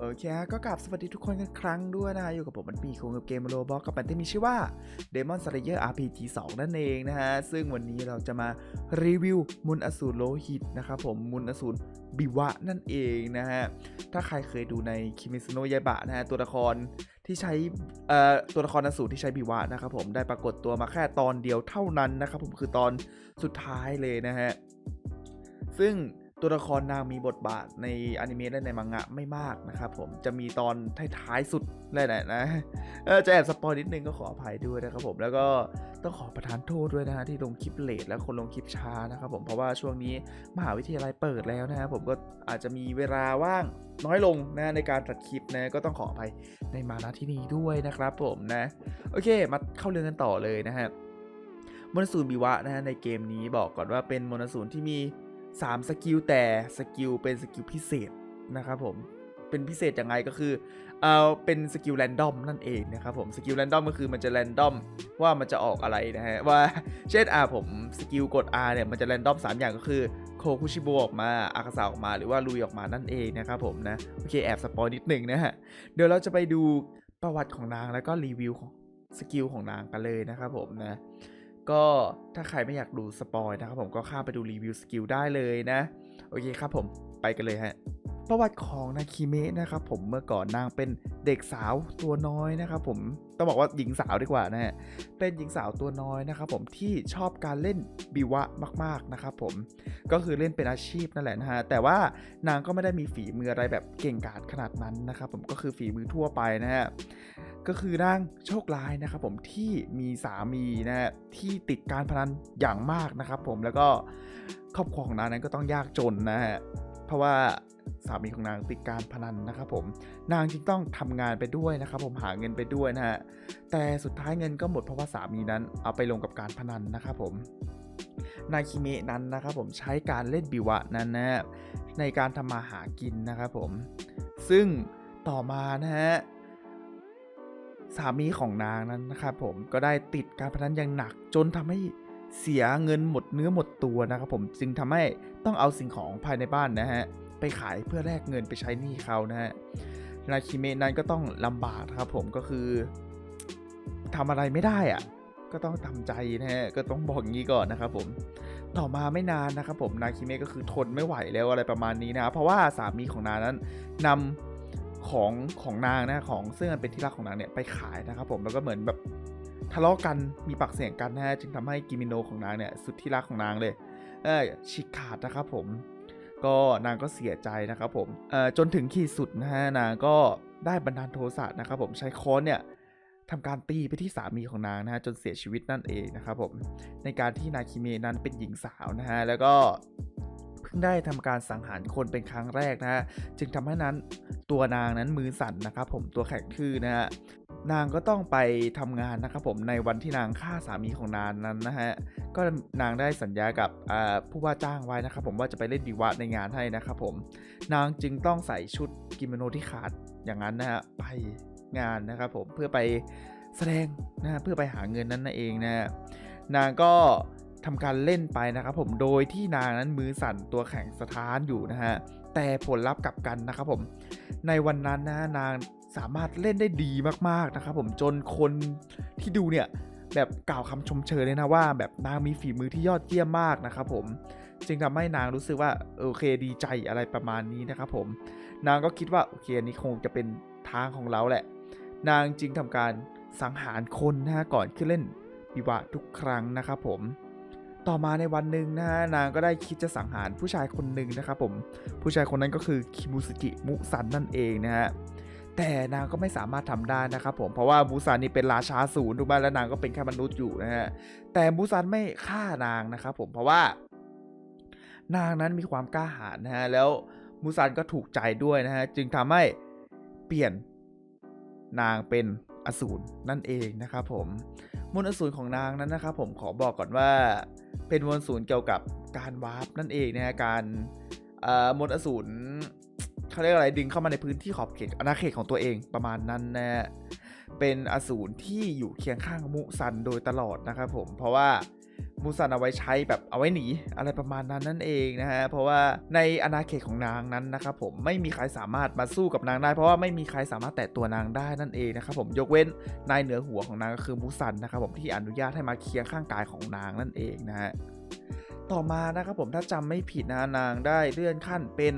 โอเคฮะก็กลับสวัสดีทุกคนกันครั้งด้วยนะฮะอยู่กับผมมันปีคงกับเกมโรบอกกับมันที่มีชื่อว่า Demon Slayer RPG 2 นั่นเองนะฮะ ซึ่งวันนี้เราจะมารีวิวมุนอสูรโลหิตนะครับผมมุนอสูรบิวะนั่นเองนะฮะ ถ้าใครเคยดูในคิมิสโนยาบะนะฮะ ตัวละครที่ใช้ตัวละครอสูรที่ใช้บิวะนะครับผมได้ปรากฏตัวมาแค่ตอนเดียวเท่านั้นนะครับผมคือตอนสุดท้ายเลยนะฮะซึ่ง ตัวละครนางมีบทบาทในอนิเมะและในมังงะไม่มากนะครับผมจะมีตอนท้ายๆสุดแหละนะจะแอบสปอยนิดนึงก็ขออภัยด้วยนะครับผมแล้วก็ต้องขอประทานโทษด้วยนะฮะที่ลงคลิปเลทและคนลงคลิปช้านะครับผมเพราะว่าช่วงนี้มหาวิทยาลัยเปิดแล้วนะฮะผมก็อาจจะมีเวลาว่างน้อยลงนะในการตัดคลิปนะก็ต้องขออภัยในมาณที่นี้ด้วยนะครับผมนะโอเคมาเข้าเรื่องกันต่อเลยนะฮะมอนสูนบิวะนะฮะในเกมนี้บอกก่อนว่าเป็นมอนสูนที่มี 3 สกิลแต่สกิลเป็นสกิลพิเศษนะครับผมเป็นพิเศษยังไงก็คือเออเป็นสกิลแรนดอมนั่นเองนะครับผมสกิลแรนดอมก็คือมันจะแรนดอมว่ามันจะออกอะไรนะฮะว่าเช่นอ่าผมสกิลกด R เนี่ยมันจะแรนดอม3 อย่างก็คือโคคุชิโบออกมาอากาซาออกมาหรือว่าลุยออกมานั่นเองนะครับผมนะโอเคแอบสปอยนิดหนึ่งนะฮะเดี๋ยวเราจะไปดูประวัติของนางแล้วก็รีวิวของสกิลของนางกันเลยนะครับผมนะ ก็ถ้าใครไม่อยากดูสปอยนะครับผมก็ข้ามไปดูรีวิวสกิลได้เลยนะ โอเคครับผมไปกันเลยฮะ ประวัติของนาคิเมะนะครับผมเมื่อก่อนนางเป็นเด็กสาวตัวน้อยนะครับผมต้องบอกว่าหญิงสาวดีกว่านะฮะเป็นหญิงสาวตัวน้อยนะครับผมที่ชอบการเล่นบิวะมากๆนะครับผมก็คือเล่นเป็นอาชีพนั่นแหละนะฮะแต่ว่านางก็ไม่ได้มีฝีมืออะไรแบบเก่งกาจขนาดนั้นนะครับผมก็คือฝีมือทั่วไปนะฮะก็คือนางโชคร้ายนะครับผมที่มีสามีนะฮะที่ติดการพนันอย่างมากนะครับผมแล้วก็ครอบครัวของนางนั้นก็ต้องยากจนนะฮะ เพราะว่าสามีของนางติดการพนันนะครับผม นางจึงต้องทำงานไปด้วยนะครับผมหาเงินไปด้วยนะฮะ แต่สุดท้ายเงินก็หมดเพราะว่าสามีนั้นเอาไปลงกับการพนันนะครับผม นายคิเมะนั้นนะครับผมใช้การเล่นบิวะนั้นนะฮะในการทำมาหากินนะครับผม ซึ่งต่อมานะฮะสามีของนางนั้นนะครับผมก็ได้ติดการพนันอย่างหนักจนทำให้ เสียเงินหมดเนื้อหมดตัวนะครับผมจึงทำให้ต้องเอาสิ่งของภายในบ้านนะฮะไปขายเพื่อแลกเงินไปใช้หนี้เขานะฮะนาคิเมะนั้นก็ต้องลำบากครับผมก็คือทำอะไรไม่ได้อะก็ต้องทำใจนะฮะก็ต้องบอกงี้ก่อนนะครับผมต่อมาไม่นานนะครับผมนาคิเมะก็คือทนไม่ไหวแล้วอะไรประมาณนี้นะเพราะว่าสามีของนางนั้นนำของของนางนะของซึ่งมันเป็นที่รักของนางเนี่ยไปขายนะครับผมแล้วก็เหมือนแบบ ทะเลาะกันมีปากเสียงกันนะฮะจึงทำให้กิมิโนของนางเนี่ยสุดที่รักของนางเลยเออฉีกขาดนะครับผม ก็นางก็เสียใจนะครับผมเออจนถึงขีดสุดนะฮะนางก็ได้บันดาลโทสะนะครับผมใช้ค้อนเนี่ยทำการตีไปที่สามีของนางนะฮะจนเสียชีวิตนั่นเองนะครับผมในการที่นาคิเมนั้นเป็นหญิงสาวนะฮะแล้วก็เพิ่งได้ทำการสังหารคนเป็นครั้งแรกนะฮะจึงทำให้นั้นตัวนางนั้นมือสั่นนะครับผมตัวแข็งทื่อนะฮะ นางก็ต้องไปทำงานนะครับผมในวันที่นางฆ่าสามีของนางนั้นนะฮะก็นางได้สัญญากับผู้ว่าจ้างไว้นะครับผมว่าจะไปเล่นดีวะในงานให้นะครับผมนางจึงต้องใส่ชุดกิโมโนที่ขาดอย่างนั้นนะฮะไปงานนะครับผมเพื่อไปแสดงนะเพื่อไปหาเงินนั้นนั่นเองนะฮะนางก็ทำการเล่นไปนะครับผมโดยที่นางนั้นมือสั่นตัวแข็งสะท้านอยู่นะฮะแต่ผลลัพธ์กลับกันนะครับผมในวันนั้นนะนาง สามารถเล่นได้ดีมากๆนะครับผมจนคนที่ดูเนี่ยแบบกล่าวคำชมเชยเลยนะว่า แบบนางมีฝีมือที่ยอดเยี่ยมมากนะครับผมจึงทำให้นางรู้สึกว่าโอเคดีใจอะไรประมาณนี้นะครับผมนางก็คิดว่าโอเคอันนี้คงจะเป็นทางของเราแหละ นางจึงทำการสังหารคนนะฮะก่อนขึ้นเล่นวิวะทุกครั้งนะครับผมต่อมาในวันหนึ่งนะฮะนางก็ได้คิดจะสังหารผู้ชายคนหนึ่งนะครับผมผู้ชายคนนั้นก็คือคิมุสกิมุซันนั่นเองนะฮะ แต่นางก็ไม่สามารถทำได้นะครับผมเพราะว่ามูซันนี่เป็นราชาศูนย์ถูกไหมแล้วนางก็เป็นแค่มนุษย์อยู่นะฮะแต่มูซันไม่ฆ่านางนะครับผมเพราะว่า นางนั้นมีความกล้าหาญนะฮะแล้วมูซันก็ถูกใจด้วยนะฮะจึงทำให้เปลี่ยนนางเป็นอสูรนั่นเองนะครับผมมนต์อสูรของนางนั้นนะครับผมขอบอกก่อนว่า เป็นมนต์อสูรเกี่ยวกับการวาร์ปนั่นเองนะฮะการมนต์อสูร เขาเรียกอะไรดึงเข้ามาในพื้นที่ขอบเขตอาณาเขตของตัวเองประมาณนั้นนะเป็นอสูรที่อยู่เคียงข้างมุซันโดยตลอดนะครับผมเพราะว่ามูซันเอาไว้ใช้แบบเอาไว้หนีอะไรประมาณนั้นนั่นเองนะฮะเพราะว่าในอาณาเขตของนางนั้นนะครับผมไม่มีใครสามารถมาสู้กับนางได้ เพราะว่าไม่มีใครสามารถแตะตัวนางได้นั่นเองนะครับผมยกเว้นนายเหนือหัวของนางก็คือมูซันนะครับผมที่อนุญาตให้มาเคียงข้างกายของนางนั่นเองนะฮะต่อมานะครับผมถ้าจำไม่ผิดนะนางได้เลื่อนขั้นเป็น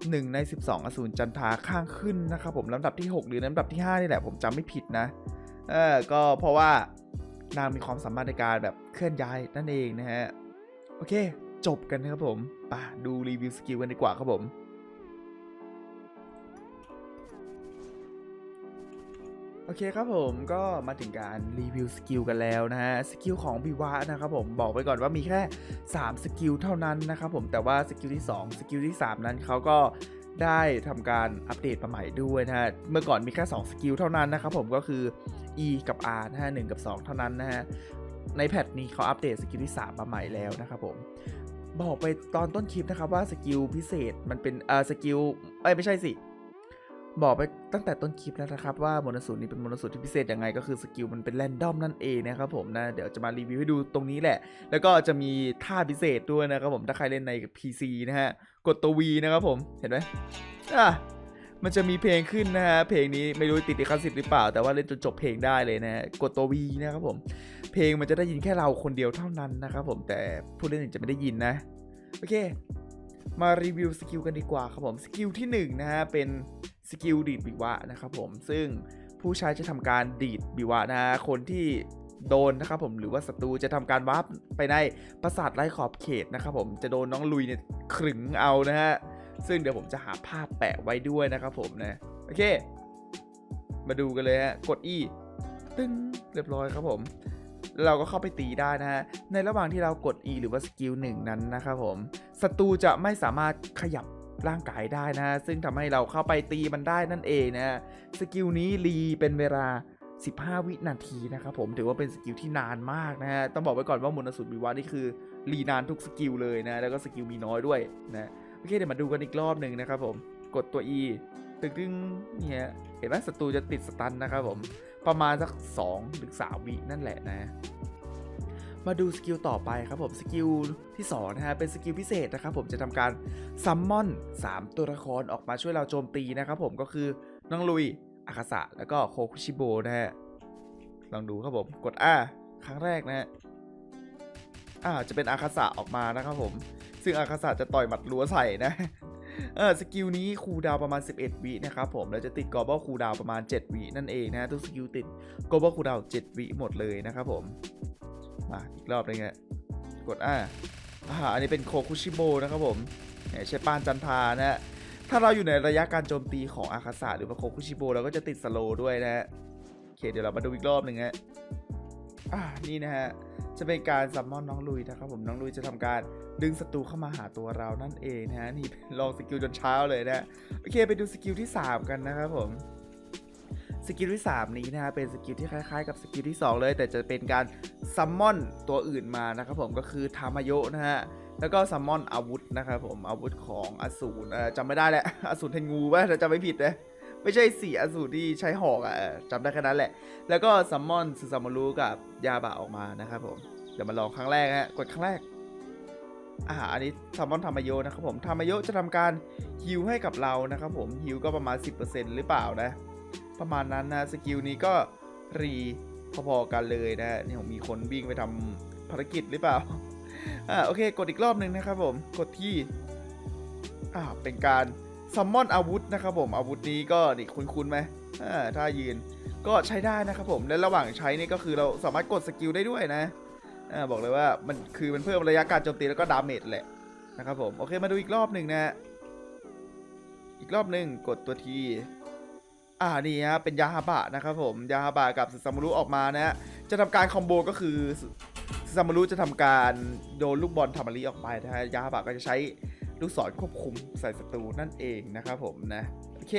1 ใน 12 อสูรจันทาข้างขึ้นนะครับผมลำดับที่ 6 หรือลำดับที่5นี่แหละผมจำไม่ผิดนะ เออก็เพราะว่านางมีความสามารถในการแบบเคลื่อนย้ายนั่นเองนะฮะ โอเค จบกันนะครับผมไป่ะดูรีวิวสกิลกันดีกว่าครับผม โอเคครับผมก็มาถึงการรีวิวสกิลกันแล้วนะฮะสกิลของบิวะนะครับผมบอกไปก่อนว่ามีแค่ 3 สกิลเท่านั้นนะครับผมแต่ว่าสกิลที่ 2 สกิลที่ 3 นั้นเขาก็ได้ทำการอัปเดตมาใหม่ด้วยนะฮะ เมื่อก่อนมีแค่ 2 สกิลเท่านั้นนะครับผมก็คือ E กับ R นะฮะ1กับ 2 เท่านั้นนะฮะ ในแพทนี้เขาอัปเดตสกิลที่ 3 มาใหม่แล้วนะครับผม บอกไปตอนต้นคลิปนะครับว่าสกิลพิเศษมันเป็นเอ่อสกิลเอ้ยไม่ใช่สิ บอกไปตั้งแต่ต้นคลิปแล้วนะครับ ว่ามนสูตรนี้เป็นมนสูตรที่พิเศษยังไงก็คือสกิลมันเป็นแรนดอมนั่นเองนะครับผมนะ เดี๋ยวจะมารีวิวให้ดูตรงนี้แหละ แล้วก็จะมีท่าพิเศษด้วยนะครับผมถ้าใครเล่นใน PC นะฮะ กดตัว V นะครับผมเห็นไหมอะมันจะมีเพลงขึ้นนะฮะ เพลงนี้ไม่รู้ติดลิขสิทธิ์หรือเปล่า แต่ว่าเล่นจนจบเพลงได้เลยนะฮะ กดตัว V นะครับผม เพลงมันจะได้ยินแค่เราคนเดียวเท่านั้นนะครับผม แต่ผู้เล่นอื่นจะไม่ได้ยินนะ โอเค มารีวิวสกิลกันดีกว่าครับผม สกิลที่1นะฮะ เป็น สกิลดีดบิวะนะครับผมซึ่งผู้ใช้จะทำการดีดบิวะนะคนที่โดนนะครับผมหรือว่าศัตรูจะทำการวาร์ปไปในปราสาทไร้ขอบเขตนะครับผมจะโดนน้องลุยเนี่ยขรึงเอานะฮะซึ่งเดี๋ยวผมจะหาภาพแปะไว้ด้วยนะครับผมนะโอเค มาดูกันเลยฮะกด E ตึ้งเรียบร้อยครับผม เราก็เข้าไปตีได้นะฮะในระหว่างที่เรากด E หรือว่าสกิลหนึ่งนั้นนะครับผมศัตรูจะไม่สามารถขยับ ร่างกายได้นะฮะซึ่งทำให้เราเข้าไปตีมันได้นั่นเองนะฮะสกิลนี้รีเป็นเวลา 15 วินาทีนะครับผมถือว่าเป็นสกิลที่นานมากนะฮะต้องบอกไว้ก่อนว่ามนสูตรวิวานี่คือรีนานทุกสกิลเลยนะ แล้วก็สกิลมีน้อยด้วยนะโอเคเดี๋ยวมาดูกันอีกรอบหนึ่งนะครับผมกดตัว E ตึงตึงเนี่ยเห็นไหมศัตรูจะติดสตันนะครับผมประมาณสัก2หรือ3วินั่นแหละนะ มาดูสกิลต่อไปครับผมสกิลที่2นะฮะเป็นสกิลพิเศษนะครับผมจะทำการซัมมอน 3 ตัวละครออกมาช่วยเราโจมตีนะครับผมก็คือน้องลุยอาคาสะแล้วก็โคคุชิโบนะฮะลองดูครับผมกด R ครั้งแรกนะฮะอ่าจะเป็นอาคาสะออกมานะครับผม ซึ่งอาคาสะจะต่อยหมัดรัวใส่นะเออสกิลนี้คูดาวประมาณ 11 วินะครับผมแล้วจะติดกอบ a l คูดาวประมาณ 7 วินั่นเองนะทุกสกิลติดกอบ a l คูดาว 7 วิหมดเลยนะครับผม มาอีกรอบหนึงฮะกดอ่าอ่าอันนี้เป็นโคคุชิโบนะครับผมเนี่ยใช้ปานจันทานะฮะถ้าเราอยู่ในระยะการโจมตีของอาคาสะหรือว่าโคคุชิโบเราก็จะติดสโลด้วยนะฮะโอเคเดี๋ยวเรามาดูอีกรอบหนึ่งฮะอ่านี่นะฮะจะเป็นการซัมมอนน้องลุยนะครับผมน้องลุยจะทำการดึงศัตรูเข้ามาหาตัวเรานั่นเองนะฮะนี่ลองสกิลจนเช้าเลยนะโอเคไปดูสกิลที่ 3 กันนะครับผม สกิลที่ 3 นี้นะฮะเป็นสกิลที่คล้ายๆ กับสกิลที่ 2 เลย แต่จะเป็นการซัมมอนตัวอื่นมานะครับผมก็คือทามายะนะฮะแล้วก็ซัมมอนอาวุธนะครับผมอาวุธของอสูรจำไม่ได้แหละอสูรเทนงูป่ะจำไม่ผิดนะไม่ใช่สีอสูรที่ใช้หอกอะจำได้แค่นั้นแหละ แล้วก็ซัมมอนซึซามารุกับยาบะออกมานะครับผมเดี๋ยวมาลองครั้งแรกฮะกดครั้งแรกอ่าอันนี้ซัมมอนทามายนะครับผมทามายจะทำการฮิวให้กับเรานะครับผมฮิวก็ประมาณ 10%หรือเปล่านะ ประมาณนั้นนะสกิลนี้ก็รีพอๆกันเลยนะนี่ผมมีคนวิ่งไปทำภารกิจหรือเปล่าอ่าโอเคกดอีกรอบหนึ่งนะครับผมกดที่อ่าเป็นการซัมมอนอาวุธนะครับผมอาวุธนี้ก็นี่คุ้นๆไหมอ่าถ้ายืนก็ใช้ได้นะครับผมและระหว่างใช้นี่ก็คือเราสามารถกดสกิลได้ด้วยนะอ่าบอกเลยว่ามันคือมันเพิ่มระยะการโจมตีแล้วก็ดาเมจแหละนะครับผมโอเคมาดูอีกรอบหนึ่งนะฮะอีกรอบหนึ่งกดตัวที อ่านี่ฮะเป็นยาฮาบะนะครับผมยาฮาบะกับซามารุออกมานะฮะจะทำการคอมโบก็คือซามารุจะทำการโยนลูกบอลทามารีออกไปนะฮะยาฮาบะก็จะใช้ลูกศรควบคุมใส่ศัตรูนั่นเองนะครับผมนะโอเค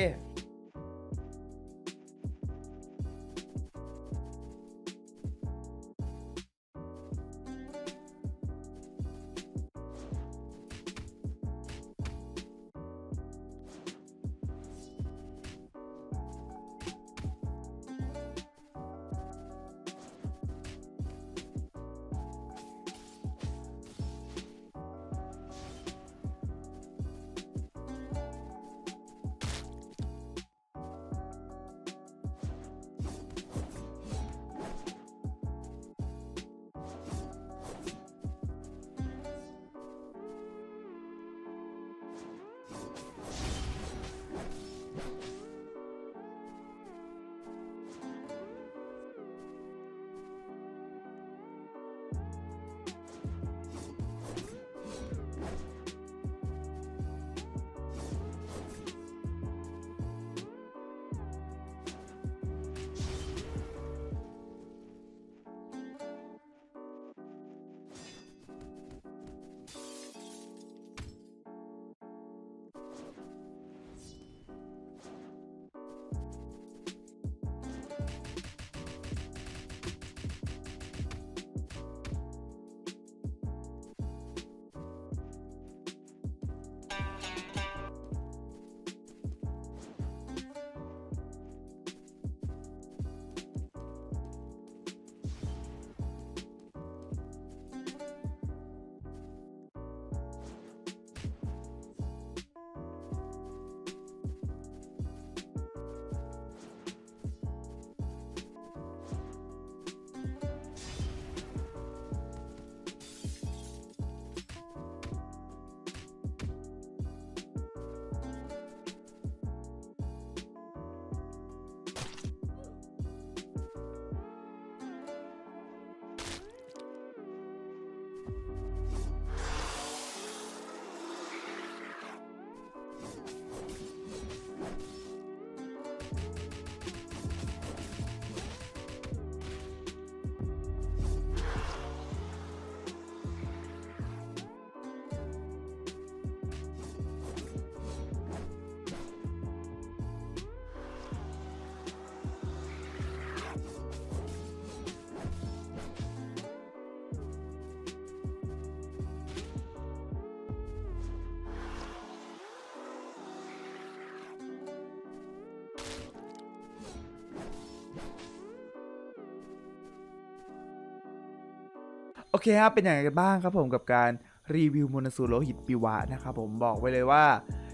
โอเคครับเป็นอย่างไรกันบ้างครับผมกับการรีวิวมนาสูโรหิตปิวะนะครับผมบอกไว้เลยว่า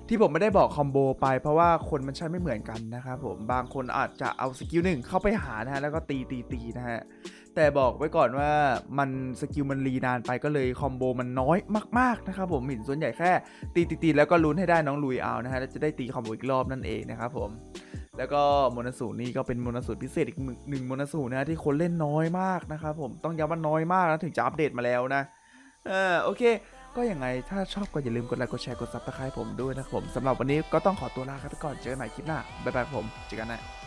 ที่ผมไม่ได้บอกคอมโบไปเพราะว่าคนมันใช้ไม่เหมือนกันนะครับผมบางคนอาจจะเอาสกิลหนึ่งเข้าไปหานะฮะแล้วก็ตีตีตีนะฮะแต่บอกไว้ก่อนว่ามันสกิลมันรีนานไปก็เลยคอมโบมันน้อยมากๆนะครับผมเห็นส่วนใหญ่แค่ตีตีตีแล้วก็ลุ้นให้ได้น้องลุยเอานะฮะแล้วจะได้ตีคอมโบอีกรอบนั่นเองนะครับผม แล้วก็โมนาสูนี่ก็เป็นโมนาสูพิเศษอีกหนึ่งโมนาสูนะฮะที่คนเล่นน้อยมากนะครับผมต้องย้ำว่าน้อยมากนะถึงจะอัปเดตมาแล้วนะเออโอเค ก็ยังไงถ้าชอบก็อย่าลืมกดไลค์กดแชร์กดซับสไครต์ผมด้วยนะครับผมสำหรับวันนี้ก็ต้องขอตัวลาครับไปก่อนเจอกันใหม่คลิปหน้าบ๊ายบายผมเจอกันนะ